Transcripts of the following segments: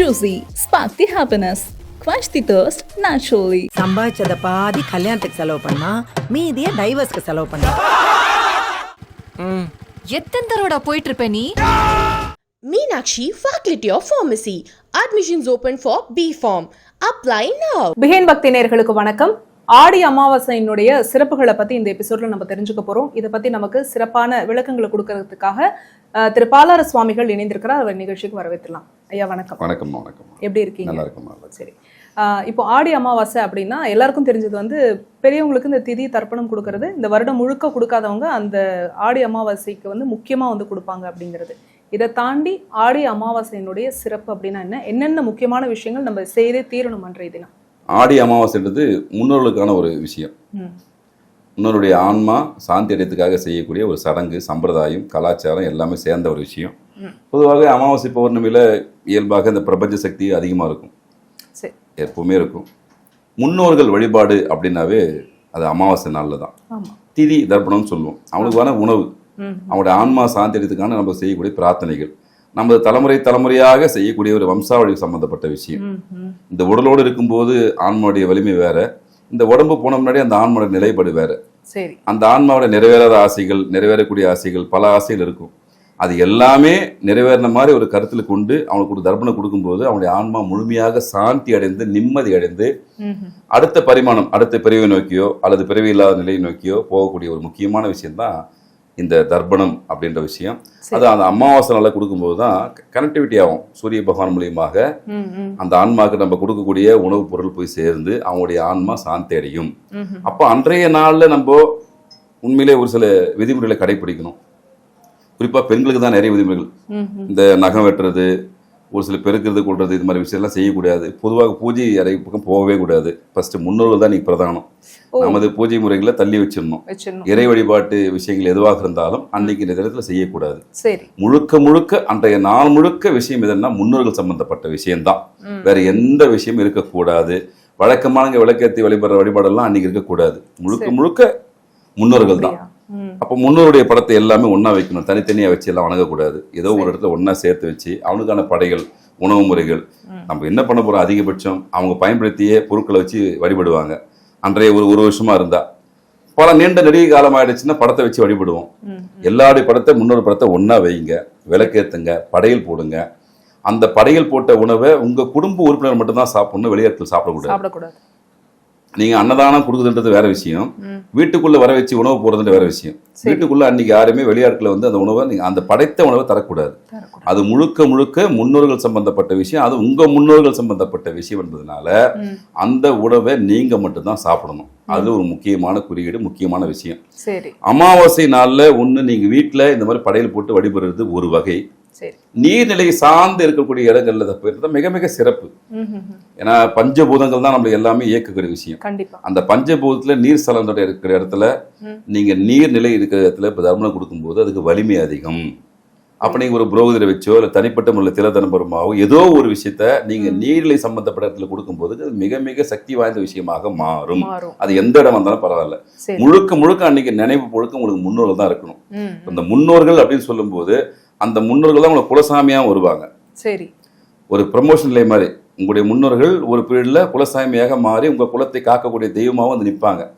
Juicy, spark the happiness. Quench the thirst naturally. சம்பாதிச்சத பாதி கல்யாணத்துக்கு செலவு பண்ணா மீதிய டைவர்ஸ்க்கு செலவு பண்ணா எத்தனை தடவைடா போயிட்டு இருப்ப நீ Meenakshi Faculty of Pharmacy. Admissions open for B Form. Apply now. பிகேன் பக்தி நேயர்களுக்கு வணக்கம் ஆடி அமாவாசையினுடைய சிறப்புகளை பத்தி இந்த எபிசோட்ல நம்ம தெரிஞ்சுக்க போறோம் இதை பத்தி நமக்கு சிறப்பான விளக்கங்களை கொடுக்கறதுக்காக திரு பாலார சுவாமிகள் இணைந்திருக்கிறார். அவர் நிகழ்ச்சிக்கு வரவேற்றலாம் ஐயா வணக்கம். வணக்கம் வணக்கம். எப்படி இருக்கீங்க. சரி. இப்போ ஆடி அமாவாசை அப்படின்னா எல்லாருக்கும் தெரிஞ்சது வந்து பெரியவங்களுக்கு இந்த திதி தர்ப்பணம் கொடுக்கறது இந்த வருடம் முழுக்க கொடுக்காதவங்க அந்த ஆடி அமாவாசைக்கு வந்து முக்கியமா வந்து கொடுப்பாங்க அப்படிங்கிறது. இதை தாண்டி ஆடி அமாவாசையினுடைய சிறப்பு அப்படின்னா என்ன? என்னென்ன முக்கியமான விஷயங்கள் நம்ம செய்தே தீரணும் அன்றைய தினம்? ஆடி அமாவாசைன்றது முன்னோர்களுக்கான ஒரு விஷயம். ம். முன்னோருடைய ஆன்மா சாந்தி அடையத்துக்காக செய்யக்கூடிய ஒரு சடங்கு சம்பிரதாயம் கலாச்சாரம் எல்லாமே சேர்ந்த ஒரு விஷயம். பொதுவாக அமாவாசை பௌர்ணமியில் இயல்பாக இந்த பிரபஞ்ச சக்தி அதிகமாக இருக்கும். எப்பவுமே இருக்கும். முன்னோர்கள் வழிபாடு அப்படின்னாவே அது அமாவாசை நாளில் தான். திதி தர்ப்பணம்னு சொல்லுவோம். அவனுக்கான உணவு. அவனுடைய ஆன்மா சாந்தி அடையத்துக்கான நம்ம செய்யக்கூடிய பிரார்த்தனைகள். நமது தலைமுறை தலைமுறையாக செய்யக்கூடிய ஒரு வம்சாவளி சம்பந்தப்பட்ட விஷயம். இந்த உடலோடு இருக்கும்போது ஆன்மாவுடைய வலிமை வேற. இந்த உடம்பு போன முன்னாடி அந்த ஆன்மாவோட நிலைப்பாடு வேற. சரி அந்த ஆன்மாவோட நிறைவேறாத ஆசைகள் நிறைவேறக்கூடிய ஆசைகள் பல ஆசைகள் இருக்கும் அது எல்லாமே நிறைவேறின மாதிரி ஒரு கருத்தில் கொண்டு அவனுக்கு ஒரு தர்ப்பணம் கொடுக்கும்போது அவனுடைய ஆன்மா முழுமையாக சாந்தி அடைந்து நிம்மதி அடைந்து. அடுத்த பரிமாணம் அடுத்த பிறவை நோக்கியோ அல்லது பிறவி இல்லாத நிலையை நோக்கியோ போகக்கூடிய ஒரு முக்கியமான விஷயம்தான் இந்த தர்ப்பணம் அப்படின்ற விஷயம் அது அந்த அமாவாசை நாளில் கொடுக்கும்போது தான் கனெக்டிவிட்டி ஆகும் சூரிய பகவான் மூலியமாக. அந்த ஆன்மாவுக்கு நம்ம கொடுக்கக்கூடிய உணவுப் பொருள் போய் சேர்ந்து அவங்களுடைய ஆன்மா சாந்தி அடையும். அப்போ அன்றைய நாளில் நம்ம உண்மையிலே ஒரு சில விதிமுறைகளை கடைபிடிக்கணும் குறிப்பாக பெண்களுக்கு தான் நிறைய விதிமுறைகள். இந்த நகம் வெட்டுறது ஒரு சில பெருக்கிறது கொள்றது இது மாதிரி விஷயம்லாம் செய்யக்கூடாது. பொதுவாக பூஜை அறை பக்கம் போகவே கூடாது. ஃபர்ஸ்ட் முன்னோர்கள் தான் நீ பிரதானம். நமது பூஜை முறைகளை தள்ளி வச்சிடணும். இறை வழிபாட்டு விஷயங்கள் எதுவாக இருந்தாலும் அன்னைக்கு இந்த நேரத்தில் செய்யக்கூடாது. முழுக்க முழுக்க அன்றைய நாள் முழுக்க விஷயம் எதுன்னா முன்னோர்கள் சம்பந்தப்பட்ட விஷயம்தான். வேற எந்த விஷயமும் இருக்கக்கூடாது. வழக்கமான விளக்கேத்தி வழிபடுற வழிபாடெல்லாம் அன்னைக்கு இருக்கக்கூடாது. முழுக்க. முழுக்க முன்னோர்கள் தான். அப்போ முன்னோருடைய படத்தை எல்லாமே ஒண்ணா வைக்கணும். தனித்தனியா வச்சு எல்லாம் வணங்கக்கூடாது. ஏதோ ஒரு இடத்துல ஒண்ணா சேர்த்து வச்சு அவனுக்கான படைகள் உணவு முறைகள். நம்ம என்ன பண்ண போறோம் அதிகபட்சம்? அவங்க பயன்படுத்திய பொருட்களை வச்சு வழிபடுவாங்க. அன்றைய ஒரு ஒரு வருஷமா இருந்தா. பல நீண்ட நெடிய காலம் ஆயிடுச்சுன்னா படத்தை வச்சு வழிபடுவோம். எல்லாருடைய படத்தை முன்னோர் படத்தை ஒண்ணா வைங்க. விளக்கேத்துங்க படையல் போடுங்க. அந்த படையல் போட்ட உணவை உங்க குடும்ப உறுப்பினர் மட்டும்தான் சாப்பிடணும் சாப்பிடக்கூடாது. சாப்பிடக்கூடாது. நீங்க அன்னதானம் கொடுக்குதுன்றது வேற விஷயம். வீட்டுக்குள்ள வர வச்சு உணவு போடுறதுன்ற வேற விஷயம். வீட்டுக்குள்ள அன்னைக்கு யாருமே வெளியாட்களை வந்து அந்த உணவை நீங்க அந்த படைத்த உணவை தரக்கூடாது. அது முழுக்க முழுக்க முன்னோர்கள் சம்பந்தப்பட்ட விஷயம். அது உங்க முன்னோர்கள் சம்பந்தப்பட்ட விஷயம் என்பதனால. அந்த உணவை நீங்க மட்டும்தான் சாப்பிடணும். அது ஒரு முக்கியமான குறியீடு முக்கியமான விஷயம். அமாவாசை நாள்ல ஒண்ணு நீங்க வீட்டுல இந்த மாதிரி படையல் போட்டு வழிபடுறது ஒரு வகை. நீர்நிலை சார்ந்து இருக்கக்கூடிய இடங்கள்ல தப்பு மிக மிக சிறப்பு. ஏன்னா பஞ்சபூதங்கள் தான் நம்மளை எல்லாமே இயக்கக்கூடிய விஷயம். அந்த பஞ்சபூதத்துல நீர் ஸ்தலத்தோட இருக்கிற இடத்துல. நீங்க நீர் நிலை இருக்கிற இடத்துல இப்போ தர்மணம் கொடுக்கும்போது அதுக்கு வலிமை அதிகம். அப்ப நீங்க ஒரு புரோகிதரை வச்சோ இல்ல தனிப்பட்ட முறையில் திலதனபுரமாவோ ஏதோ ஒரு விஷயத்த நீங்க நீர்நிலை சம்பந்தப்பட்ட இடத்துல கொடுக்கும்போது அது மிக மிக சக்தி வாய்ந்த விஷயமாக மாறும். அது எந்த இடம் வந்தாலும் பரவாயில்ல. முழுக்க முழுக்க அன்னைக்கு நினைவு முழுக்க உங்களுக்கு முன்னோர்கள் தான் இருக்கணும். இந்த முன்னோர்கள் அப்படின்னு சொல்லும்போது அந்த முன்னோர்கள் தான் உங்களுக்கு குலசாமியாக வருவாங்க. சரி. ஒரு ப்ரமோஷன் நிலை மாதிரி. உங்களுடைய முன்னோர்கள் ஒரு பீரியடில் குலசாமியாக மாறி உங்கள் குலத்தை காக்கக்கூடிய தெய்வமாகவும் வந்து நிற்பாங்க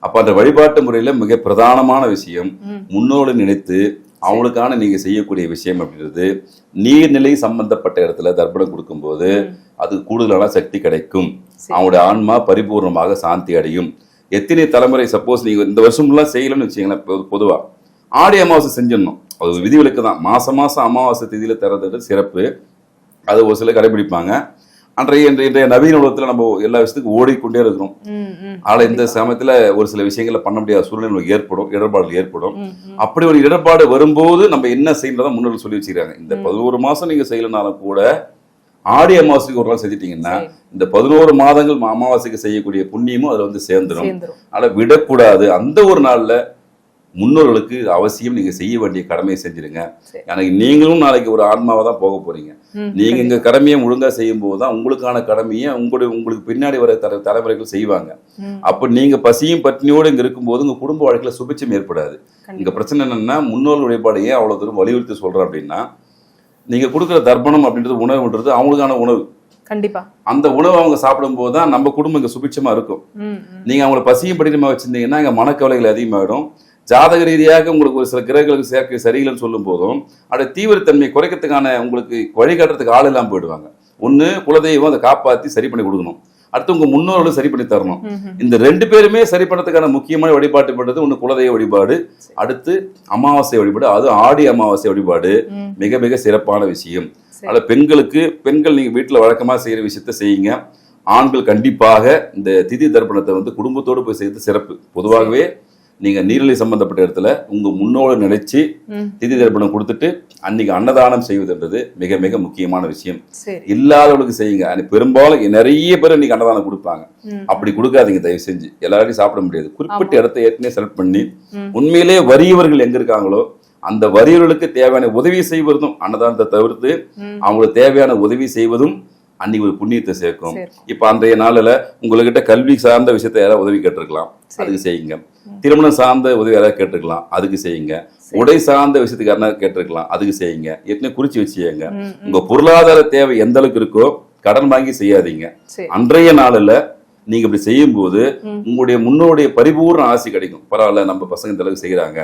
அப்போ அந்த வழிபாட்டு முறையில் மிக பிரதானமான விஷயம். முன்னோர்களை நினைத்து அவங்களுக்கான நீங்கள் செய்யக்கூடிய விஷயம் அப்படின்றது நீர்நிலை சம்பந்தப்பட்ட இடத்துல தர்ப்பணம் கொடுக்கும்போது அது கூடுதலான சக்தி கிடைக்கும். அவங்களுடைய ஆன்மா பரிபூர்ணமாக சாந்தி அடையும். எத்தனை தலைமுறை சப்போஸ் நீங்கள் இந்த வருஷம்லாம் செய்யலன்னு வச்சுங்களேன் பொ- பொதுவா. ஆடி அமாவாசை செஞ்சிடணும். அது விதிவிலக்கு தான். மாசம் மாசம் அமாவாசை திதியில தரது சிறப்பு. அது ஒரு சிலர் கடைபிடிப்பாங்க. அன்றைய இன்றைய நவீன உலகத்துல நம்ம எல்லா விஷயத்துக்கும் ஓடிக்கொண்டே இருக்கிறோம். ம், ம். ஆனா இந்த சமயத்துல ஒரு சில விஷயங்களை பண்ண முடியாத சூழ்நிலை ஏற்படும் இடர்பாடுகள் ஏற்படும். அப்படி ஒரு இடர்பாடு வரும்போது நம்ம என்ன செய்யறதா முன்னோர்கள் சொல்லி வச்சிருக்காங்க. இந்த பதினோரு மாசம் நீங்க செய்யலனாலும் கூட ஆடி அமாவாசைக்கு ஒரு நாள் செஞ்சிட்டீங்கன்னா. இந்த பதினோரு மாதங்கள் அமாவாசைக்கு செய்யக்கூடிய புண்ணியமும் அதுல வந்து சேர்ந்துடும் சேர்ந்துரும். ஆனா விடக்கூடாது. அந்த ஒரு நாள்ல முன்னோர்களுக்கு அவசியம் நீங்க செய்ய வேண்டிய கடமையை செஞ்சிருங்க. சரி. எனக்கு நீங்களும் நாளைக்கு ஒரு ஆன்மாவை தான் போக போறீங்க. நீங்க இங்க கடமையை ஒழுங்கா செய்யும் போது தான் உங்களுக்கான கடமையை உங்களுடைய உங்களுக்கு பின்னாடி வர தர தலைமுறைகள் செய்வாங்க. அப்ப நீங்க பசியும் பட்டினியோடு இங்க இருக்கும்போது உங்க குடும்ப வாழ்க்கையில சுபிச்சம் ஏற்படாது. இங்க. பிரச்சனை என்னன்னா முன்னோர்கள் வழிபாடு ஏன் அவ்வளவு தூரம் வலியுறுத்தி சொல்றேன் அப்படின்னா நீங்க கொடுக்குற தர்ப்பணம் அப்படின்றது உணவுன்றது அவங்களுக்கான உணவு. கண்டிப்பா. அந்த உணவை அவங்க சாப்பிடும்போது தான் நம்ம குடும்பம் இங்க சுபிட்சமா இருக்கும். நீங்க அவங்கள பசியும் படிக்கணுமா வச்சிருந்தீங்கன்னா இங்க மனக்கவலைகள் அதிகமாகிடும் ஜாதக ரீதியாக உங்களுக்கு ஒரு சில கிரகங்களுக்கு சேர்க்கை சரியில்லைன்னு சொல்லும் போதும் அதை தீவிரத்தன்மை குறைக்கிறதுக்கான உங்களுக்கு வழிகாட்டுறதுக்கு ஆள் இல்லாமல் போயிடுவாங்க. ஒன்று குலதெய்வம் அதை காப்பாற்றி சரி பண்ணி கொடுக்கணும். அடுத்து உங்க முன்னோர்களும் சரி பண்ணி தரணும். இந்த ரெண்டு பேருமே சரி பண்ணதுக்கான முக்கியமான வழிபாட்டு பண்றது ஒன்று குலதெய்வ வழிபாடு அடுத்து அமாவாசை வழிபாடு. அது ஆடி அமாவாசை வழிபாடு. மிக மிக சிறப்பான விஷயம். அதில் பெண்களுக்கு பெண்கள் நீங்க வீட்டில் வழக்கமாக செய்யற விஷயத்த செய்யுங்க. ஆண்கள் கண்டிப்பாக இந்த திதி தர்ப்பணத்தை வந்து குடும்பத்தோடு போய் செய்யறது சிறப்பு. பொதுவாகவே நீங்க நீர்நிலை சம்பந்தப்பட்ட இடத்துல உங்க முன்னோடு நினைச்சு. திதி தர்ப்பணம் கொடுத்துட்டு அன்னைக்கு அன்னதானம் செய்வதுன்றது மிக மிக முக்கியமான விஷயம் இல்லாதவங்களுக்கு செய்யுங்க பெரும்பாலும் நிறைய பேர் இன்னைக்கு அன்னதானம் கொடுப்பாங்க. அப்படி கொடுக்காதீங்க தயவு செஞ்சு எல்லாரையும் சாப்பிட முடியாது குறிப்பிட்ட இடத்தை ஏற்கனவே செலக்ட் பண்ணி. உண்மையிலே வறியவர்கள் எங்க இருக்காங்களோ அந்த வறியவர்களுக்கு தேவையான உதவி செய்வதும் அன்னதானத்தை தவிர்த்து. அவங்களுக்கு தேவையான உதவி செய்வதும் அன்னைக்கு ஒரு புண்ணியத்தை சேர்க்கும். இப்ப அன்றைய நாளில் உங்ககிட்ட கல்வி சார்ந்த விஷயத்தை யாராவது உதவி கேட்டிருக்கலாம். அதுக்கு செய்யுங்க. திருமணம் சார்ந்த உதவி யாராவது கேட்டிருக்கலாம். அதுக்கு செய்யுங்க. உடை சார்ந்த விஷயத்துக்கு யாராவது கேட்டிருக்கலாம். அதுக்கு செய்யுங்க. ஏற்கனவே குறிச்சு ம். உங்க பொருளாதார தேவை எந்த அளவுக்கு இருக்கோ கடன் வாங்கி செய்யாதீங்க. அன்றைய நாளில் நீங்க இப்படி செய்யும்போது ம். உங்களுடைய முன்னோடைய பரிபூர்ண ஆசை கிடைக்கும். பரவாயில்ல நம்ம பசங்க இந்த அளவுக்கு செய்யறாங்க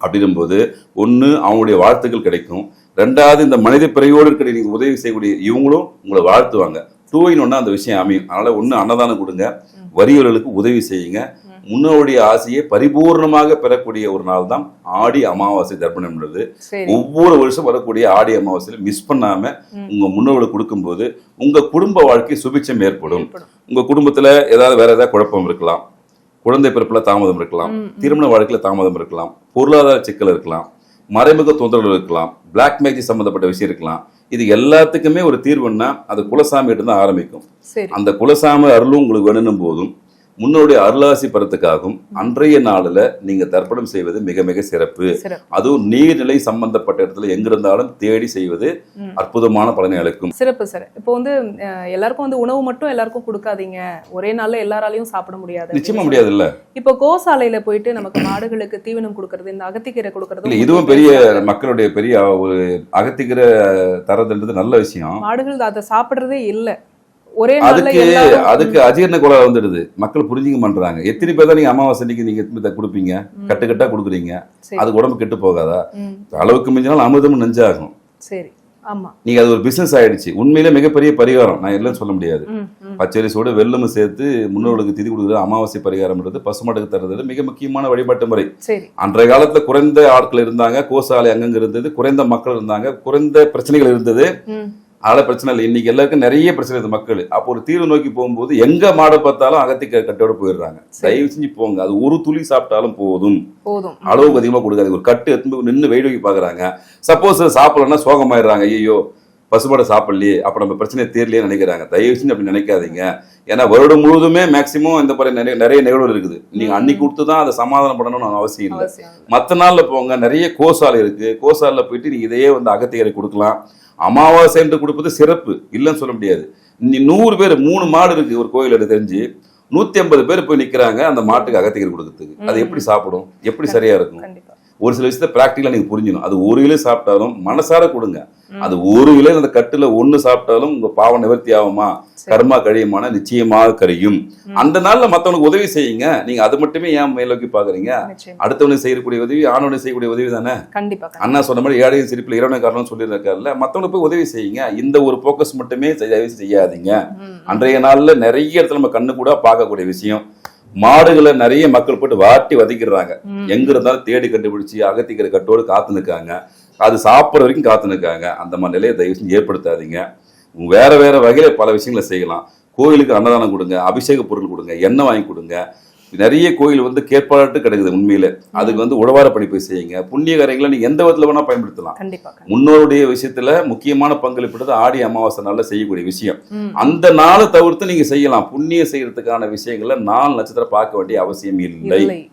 அப்படின்னும்போது ஒண்ணு அவங்களுடைய வாழ்த்துக்கள் கிடைக்கும். ரெண்டாவது இந்த மனித பிறையோடு இருக்கிற நீங்க உதவி செய்யக்கூடிய இவங்களும் உங்களை வாழ்த்துவாங்க. டூ இன் ஒன்னா அந்த விஷயம் அமையும். அதனால ஒண்ணு அன்னதானம் கொடுங்க. வறியவர்களுக்கு உதவி செய்யுங்க. முன்னோருடைய ஆசையை பரிபூர்ணமாக பெறக்கூடிய ஒரு நாள் தான் ஆடி அமாவாசை தர்ப்பணம்ன்றது சரி. ஒவ்வொரு வருஷம் வரக்கூடிய ஆடி அமாவாசையில மிஸ் பண்ணாம உங்க முன்னோர்களுக்கு கொடுக்கும்போது உங்க குடும்ப வாழ்க்கை ஏற்படும். ஏற்படும். உங்க குடும்பத்துல ஏதாவது வேற ஏதாவது குழப்பம் இருக்கலாம். குழந்தை பிறப்புல தாமதம் இருக்கலாம். திருமண வாழ்க்கையில தாமதம் இருக்கலாம். பொருளாதார சிக்கல் இருக்கலாம். மறைமுக தொந்தரவு இருக்கலாம். பிளாக் மேஜிக் சம்பந்தப்பட்ட விஷயம் இருக்கலாம். இது எல்லாத்துக்குமே ஒரு தீர்வுன்னா அது குலசாமி தான் ஆரம்பிக்கும். அந்த குலசாமி அருளும் உங்களுக்கு வேணும் போதும் முன்னோடைய அருளாசி பெறத்துக்காகவும் அன்றைய நாளில் நீங்க தர்ப்பணம் செய்வது மிக மிக சிறப்பு. அதுவும் நீர்நிலை சம்பந்தப்பட்ட இடத்துல எங்க இருந்தாலும் தேடி செய்வது. அற்புதமான பலனை அளிக்கும். சிறப்பு சார். இப்போ வந்து எல்லாருக்கும் வந்து உணவு மட்டும் எல்லாருக்கும் கொடுக்காதீங்க. ஒரே நாள்ல எல்லாராலையும் சாப்பிட முடியாது. நிச்சயமா முடியாதுல்ல? இப்போ கோசாலையில போயிட்டு நமக்கு மாடுகளுக்கு தீவனம் கொடுக்கறது இந்த அகத்திக்கீரை கொடுக்கறது இல்ல இதுவும் பெரிய மக்களுடைய பெரிய ஒரு அகத்திக்கிற தரதுன்றது நல்ல விஷயம். மாடுகள் அதை சாப்பிடுறதே இல்ல. ஒரே அதுக்கு அதுக்கு அஜீரண கோளாறு வந்துடுது. மக்கள் புரிஞ்சுக்க மாட்டாங்க எத்தனை பேர் தான் நீங்க அமாவாசை அன்னைக்கு நீங்க கொடுப்பீங்க? கட்டு கட்டா கொடுக்குறீங்க. சரி. அது உடம்பு கெட்டு போகாதா? அளவுக்கு மிஞ்சினால் அமிர்தமும் நெஞ்சாகும். சரி. ஆமா. நீங்க அது ஒரு பிசினஸ் ஆயிடுச்சு. உண்மையிலே மிகப்பெரிய பரிகாரம். நான் எல்லாம் சொல்ல முடியாது. பச்சரிசோட வெள்ளமும் சேர்த்து முன்னோர்களுக்கு திதி கொடுக்குறது அமாவாசை பரிகாரம்ன்றது பசுமாட்டுக்கு தர்றது மிக முக்கியமான வழிபாட்டு முறை. அன்றைய காலத்துல குறைந்த ஆட்கள் இருந்தாங்க. கோசாலை அங்கங்க இருந்தது. குறைந்த மக்கள் இருந்தாங்க. குறைந்த பிரச்சனைகள் இருந்தது. அதனால பிரச்சனை இல்லை. இன்னைக்கு எல்லாருக்கும் நிறைய பிரச்சனை இருக்குது மக்கள். அப்போ ஒரு தீர்வு நோக்கி போகும்போது எங்க மாடை பார்த்தாலும் அகத்திக்க கட்டோட போயிடுறாங்க. தயவு செஞ்சு போங்க. அது ஒரு துளி சாப்பிட்டாலும் போதும். போதும். அளவுக்கு அதிகமாக கொடுக்காது ஒரு கட்டு எடுத்து நின்று வெயிட் வைக்க பார்க்குறாங்க சப்போஸ் சாப்பிடலன்னா சோகமாயிடுறாங்க. ஐயோ பசுமாடை சாப்பிடலையே அப்போ நம்ம பிரச்சனை தீரலையே நினைக்கிறாங்க. தயவு செஞ்சு அப்படி நினைக்காதீங்க. ஏன்னா வருடம் முழுவதுமே மேக்சிமம் இந்த மாதிரி நிறைய நிறைய நிகழ்வுகள் இருக்குது. நீங்க அன்னைக்கு கொடுத்து தான் அதை சமாதானம் பண்ணணும்னு அவசியம் இல்லை. மற்ற நாள்ல போங்க நிறைய கோசாலை இருக்கு. கோசாலில் போயிட்டு நீங்க இதையே வந்து அகத்தியரை கொடுக்கலாம். அமாவாசை என்று கொடுப்பது சிறப்பு. இல்லைன்னு சொல்ல முடியாது. நீ நூறு பேர் மூணு மாடு இருக்கு ஒரு கோயில் எடுத்து தெரிஞ்சு. நூத்தி ஐம்பது பேர் போய் நிக்கிறாங்க அந்த மாட்டுக்கு அகத்தியர் கொடுக்கறதுக்கு. அது எப்படி சாப்பிடும்? எப்படி சரியா இருக்கும்? ஒரு சில விஷயத்த பிராக்டிக்கலா நீங்க புரிஞ்சுக்கணும். அது ஒரு கிலோ சாப்பிட்டாலும் மனசார கொடுங்க. அது ஒரு கிலோ அந்த கட்டுல ஒண்ணு சாப்பிட்டாலும் உங்க பாவம் நிவர்த்தி ஆகுமா? கர்மா கழியுமான நிச்சயமாக கழியும் அந்த நாள்ல மத்தவனுக்கு உதவி செய்யுங்க. நீங்க அது மட்டுமே ஏன் மேலோக்கி பாக்குறீங்க? அடுத்தவனுக்கு செய்யக்கூடிய உதவி ஆணவனுக்கு செய்யக்கூடிய உதவி தானே? கண்டிப்பா கண்டிப்பா. அண்ணா சொன்ன மாதிரி ஏழையின் சிரிப்பில் இறைவனை காரணம் சொல்லியிருக்காருல்ல. மத்தவனுக்கு போய் உதவி செய்யுங்க. இந்த ஒரு போக்கஸ் மட்டுமே செய்யாதீங்க. அன்றைய நாள்ல நிறைய இடத்துல நம்ம கண்ணு கூட பார்க்கக்கூடிய விஷயம். மாடுகளை நிறைய மக்கள் போட்டு வாட்டி வதைக்கிறாங்க ம். எங்க இருந்தாலும் தேடி கண்டுபிடிச்சு அகத்திக்கிற கட்டோடு காத்து நிற்காங்க அது சாப்பிட்ற வரைக்கும் காத்து நிற்காங்க அந்த மாதிரி நிலையை தயவு செஞ்சு ஏற்படுத்தாதீங்க. வேற வேற வகையில பல விஷயங்களை செய்யலாம். கோயிலுக்கு அன்னதானம் கொடுங்க அபிஷேக பொருள் கொடுங்க எண்ணெய் வாங்கி கொடுங்க. நிறைய கோயில் வந்து கேட்பாட்டு கிடைக்குது உண்மையில. அதுக்கு வந்து உழவார படிப்பை செய்யுங்க. புண்ணிய காரியங்களை நீங்க எந்த விதத்துல வேணா பயன்படுத்தலாம். முன்னோருடைய விஷயத்துல முக்கியமான பங்களிப்பிட்டது ஆடி அமாவாசை நாள்ல செய்யக்கூடிய விஷயம். அந்த நாளை தவிர்த்து நீங்க செய்யலாம். புண்ணியம் செய்யறதுக்கான விஷயங்களை நாலு நட்சத்திரம் பார்க்க வேண்டிய அவசியம் இல்லை.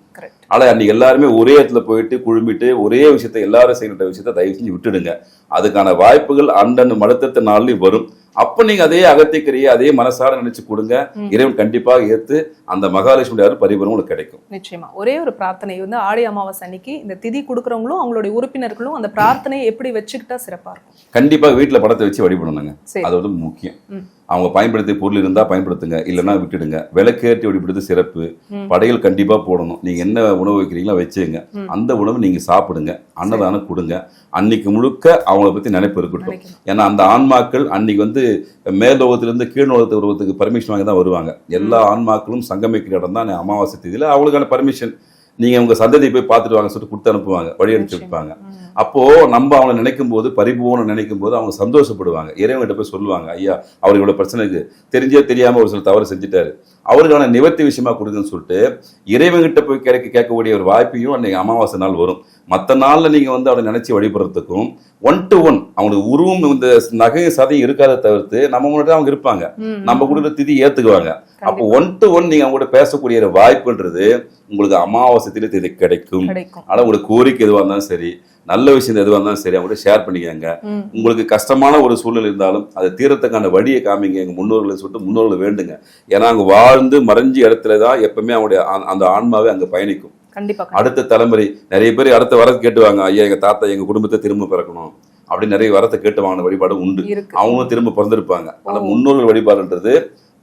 ஆனா அன்னைக்கு எல்லாருமே ஒரே இடத்துல போயிட்டு குழுமிட்டு ஒரே விஷயத்தை எல்லாரும் செய்யற விஷயத்த தயவு செஞ்சு விட்டுடுங்க. அதுக்கான வாய்ப்புகள் அந்தந்த மடுத்த நாள்லயும் வரும். அப்ப நீங்க அதே அகத்திக்கரையை அதே மனசார நினைச்சு கொடுங்க. இறைவன் கண்டிப்பாக ஏத்து அந்த மகாலட்சுமி அருள் பரிபூரம் உங்களுக்கு கிடைக்கும். நிச்சயமா. ஒரே ஒரு பிரார்த்தனை வந்து ஆடி அமாவாசை அன்னைக்கு இந்த திதி கொடுக்குறவங்களும் அவங்களுடைய உறுப்பினர்களும் அந்த பிரார்த்தனையை எப்படி வச்சுக்கிட்டா சிறப்பா இருக்கும்? கண்டிப்பா வீட்டுல படத்தை வச்சு வழிபடணுங்க. அது வந்து முக்கியம். அவங்க பயன்படுத்திய பொருள் இருந்தா பயன்படுத்துங்க. இல்லைன்னா விட்டுடுங்க. விளக்கேற்றி வழிபடுறது சிறப்பு. படையல் கண்டிப்பா போடணும். நீங்க என்ன உணவு வைக்கிறீங்களோ வச்சுங்க அந்த உணவு நீங்க சாப்பிடுங்க. அன்னதானம் கொடுங்க. அன்னைக்கு முழுக்க அவங்கள பத்தி நினைப்பு இருக்கட்டும். ஏன்னா அந்த ஆன்மாக்கள் அன்னைக்கு வந்து மேலோகத்திலிருந்து கீழ்நோகத்துக்கு வருவதற்கு பர்மிஷன் வாங்கி தான் வருவாங்க. எல்லா ஆன்மாக்களும் சங்கமிக்கிற இடம் தான் அமாவாசை தேதியில அவங்களுக்கான பர்மிஷன் நீங்க உங்க சந்ததியை போய் பார்த்துட்டு வாங்க சொல்லிட்டு கொடுத்து அனுப்புவாங்க வழி அனுப்பிச்சு வைப்பாங்க. அப்போ நம்ம அவங்கள நினைக்கும் போது பரிபூர்ணம் நினைக்கும் போது அவங்க சந்தோஷப்படுவாங்க. இறைவன்கிட்ட போய் சொல்லுவாங்க ஐயா அவர் இவ்வளவு பிரச்சனைக்கு தெரிஞ்சே தெரியாம ஒரு சில தவறு செஞ்சுட்டாரு. அவருக்கான நிவர்த்தி விஷயமா கொடுங்கன்னு சொல்லிட்டு இறைவன்கிட்ட போய் கிடைக்க கேட்கக்கூடிய ஒரு வாய்ப்பையும் அன்னைக்கு அமாவாசை நாள் வரும். மற்ற நாள்ல நீங்க வந்து அவரை நினைச்சு வழிபடுறதுக்கும் ஒன் டு ஒன் அவங்களுக்கு உருவம் இந்த நகை சதையும் இருக்காத தவிர்த்து நம்ம முன்னாடி அவங்க இருப்பாங்க. நம்ம கொடுக்குற திதி ஏத்துக்குவாங்க. அப்போ ஒன் டு ஒன் நீங்க அவங்க கூட பேசக்கூடிய ஒரு வாய்ப்புன்றது உங்களுக்கு அமாவாசை திதி கிடைக்கும். கிடைக்கும். ஆனா உங்களுக்கு கோரிக்கை எதுவாக இருந்தாலும் சரி நல்ல விஷயம் எதுவாக இருந்தாலும் சரி அவங்க ஷேர் பண்ணிக்கங்க. உங்களுக்கு கஷ்டமான ஒரு சூழ்நிலை இருந்தாலும் அதை தீரத்துக்கான வழியை காமிங்க. எங்க முன்னோர்களை சொல்லிட்டு முன்னோர்களை வேண்டுங்க. ஏன்னா அங்க வாழ்ந்து மறைஞ்ச இடத்துல தான் எப்பவுமே அவங்களுடைய அந்த ஆன்மாவே அங்க பயணிக்கும். கண்டிப்பா அடுத்த தலைமுறை நிறைய பேர் அடுத்த வரத்தை கேட்டுவாங்க ஐயா எங்க தாத்தா எங்க குடும்பத்தை திரும்ப பிறக்கணும். அப்படி நிறைய வரத்தை கேட்டு வாங்கின வழிபாடு உண்டு. அவங்களும் திரும்ப பிறந்திருப்பாங்க. ஆனா ஓ. முன்னோர்கள் வழிபாடுன்றது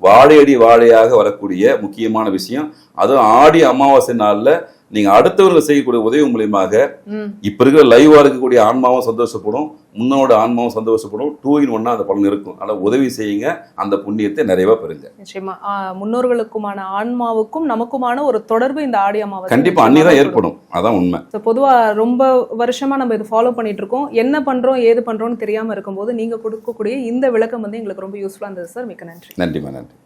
வாழையடி வாழையாக வரக்கூடிய முக்கியமான விஷயம். அதுவும் ஆடி அமாவாசை நாள்ல நீங்க அடுத்தவர்கள் செய்யக்கூடிய உதவி மூலியமாக. இப்ப இருக்கிற லைவா இருக்கக்கூடிய ஆன்மாவும் சந்தோஷப்படும். முன்னோட ஆன்மாவும் சந்தோஷப்படும். டூ இன் ஒன்னா அந்த பலன் இருக்கும். ஆனா உதவி செய்யுங்க. அந்த புண்ணியத்தை நிறைவா பெறுங்க. நிச்சயமா. முன்னோர்களுக்குமான ஆன்மாவுக்கும் நமக்குமான ஒரு தொடர்பு இந்த ஆடி அமாவாசை கண்டிப்பா அன்னிதான் ஏற்படும். அதான் உண்மை. பொதுவா ரொம்ப வருஷமா நம்ம இது ஃபாலோ பண்ணிட்டு இருக்கோம். என்ன பண்றோம் ஏது பண்றோம்னு தெரியாம இருக்கும்போது நீங்க கொடுக்கக்கூடிய இந்த விளக்கம் வந்து எங்களுக்கு ரொம்ப யூஸ்ஃபுல்லா இருந்தது சார் மிக்க நன்றி. நன்றிமா நன்றி.